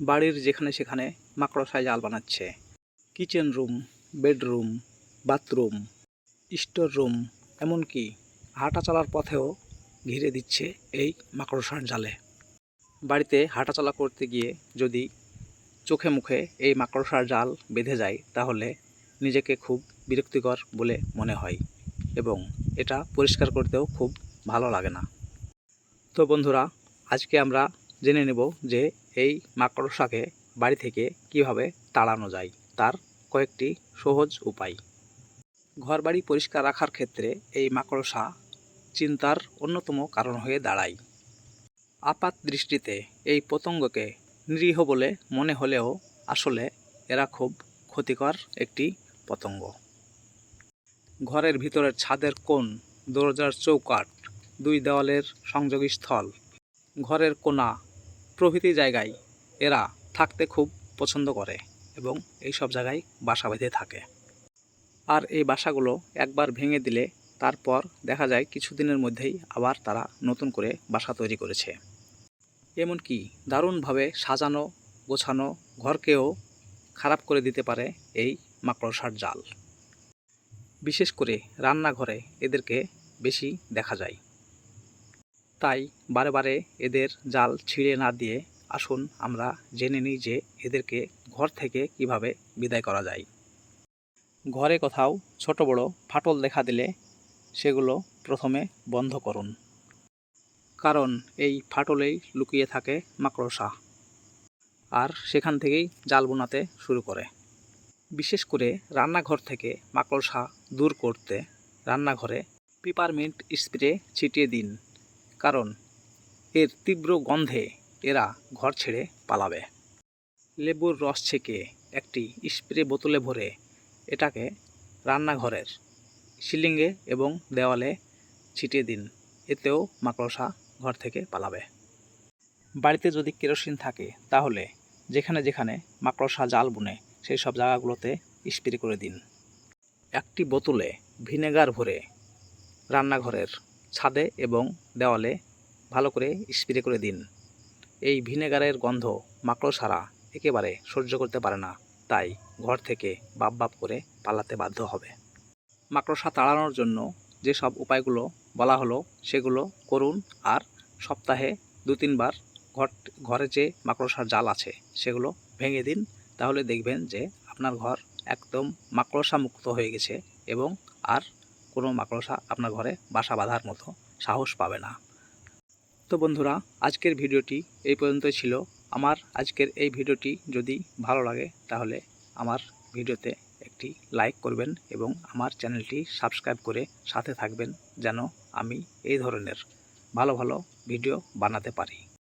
বাড়ির যেখানে সেখানে মাকড়সায় জাল বানাচ্ছে। Kitchen room, bedroom, bathroom, store room, এমনকি হাঁটা চলার পথেও ঘিরে দিচ্ছে এই মাকড়সার জালে। বাড়িতে হাঁটাচলা করতে গিয়ে যদি চোখে মুখে এই মাকড়সার জাল বেঁধে যায়, তাহলে নিজেকে খুব বিরক্তিকর বলে মনে হয় এবং এটা পরিষ্কার করতেও খুব ভালো লাগে না। তো বন্ধুরা, আজকে আমরা জেনে নেব যে এই মাকড়সাকে বাড়ি থেকে কীভাবে তাড়ানো যায়, তার কয়েকটি সহজ উপায়। ঘরবাড়ি পরিষ্কার রাখার ক্ষেত্রে এই মাকড়সা চিন্তার অন্যতম কারণ হয়ে দাঁড়ায়। আপাত দৃষ্টিতে এই পতঙ্গকে নিরীহ বলে মনে হলেও আসলে এরা খুব ক্ষতিকর একটি পতঙ্গ। ঘরের ভিতরের ছাদের কোণ, দরজার চৌকাঠ, দুই দেওয়ালের সংযোগী স্থল ঘরের কোণা প্রভৃতি জায়গায় এরা থাকতে খুব পছন্দ করে এবং এই সব জায়গায় বাসা বেঁধে থাকে। আর এই বাসাগুলো একবার ভেঙে দিলে তারপর দেখা যায় কিছুদিনের মধ্যেই আবার তারা নতুন করে বাসা তৈরি করেছে। এমনকি দারুণভাবে সাজানো, গোছানো, ঘরকেও খারাপ করে দিতে পারে এই মাকড়সার জাল। বিশেষ করে রান্নাঘরে এদেরকে বেশি দেখা যায়। তাই বারে বারে এদের জাল ছিঁড়ে না দিয়ে আসুন আমরা জেনে নিই যে এদেরকে ঘর থেকে কীভাবে বিদায় করা যায়। ঘরে কোথাও ছোট বড় ফাটল দেখা দিলে সেগুলো প্রথমে বন্ধ করুন। কারণ এই ফাটলেই লুকিয়ে থাকে মাকড়সা। আর সেখান থেকেই জাল বোনাতে শুরু করে। বিশেষ করে রান্নাঘর থেকে মাকড়সা দূর করতে রান্নাঘরে পিপারমিন্ট স্প্রে ছিটিয়ে দিন। কারণ এর তীব্র গন্ধে এরা ঘর ছেড়ে পালাবে। লেবুর রস ছেঁকে একটি স্প্রে বোতলে ভরে এটাকে রান্নাঘরের সিলিংয়ে এবং দেওয়ালে ছিটিয়ে দিন। এতেও মাকড়সা ঘর থেকে পালাবে। বাড়িতে যদি কেরোসিন থাকে, তাহলে যেখানে যেখানে মাকড়সা, জাল, বুনে সেই সব জায়গাগুলোতে স্প্রে করে দিন। একটি বোতলে ভিনেগার ভরে রান্নাঘরের ছাদে এবং দেওয়ালে ভালো করে স্প্রে করে দিন। এই ভিনেগারের গন্ধ মাকড়সারা একেবারে সহ্য করতে পারে না, তাই ঘর থেকে বাপ বাপ করে পালাতে বাধ্য হবে। মাকড়সা তাড়ানোর জন্য যেসব উপায়গুলো বলা হলো, সেগুলো করুন আর সপ্তাহে দু তিনবার ঘর ঘরে যে মাকড়সার জাল আছে, সেগুলো ভেঙে দিন। তাহলে দেখবেন যে আপনার ঘর একদম মাকড়সা মুক্ত হয়ে গেছে এবং আর কোনো মাকড়সা আপনার ঘরে বাসা বাঁধার মতো সাহস পাবে না। তো বন্ধুরা, আজকের ভিডিওটি এই পর্যন্তই ছিল। আমার আজকের এই ভিডিওটি যদি ভালো লাগে, তাহলে আমার ভিডিওতে একটি লাইক করবেন এবং আমার চ্যানেলটি সাবস্ক্রাইব করে সাথে থাকবেন যেন আমি এই ধরনের ভালো ভালো ভিডিও বানাতে পারি।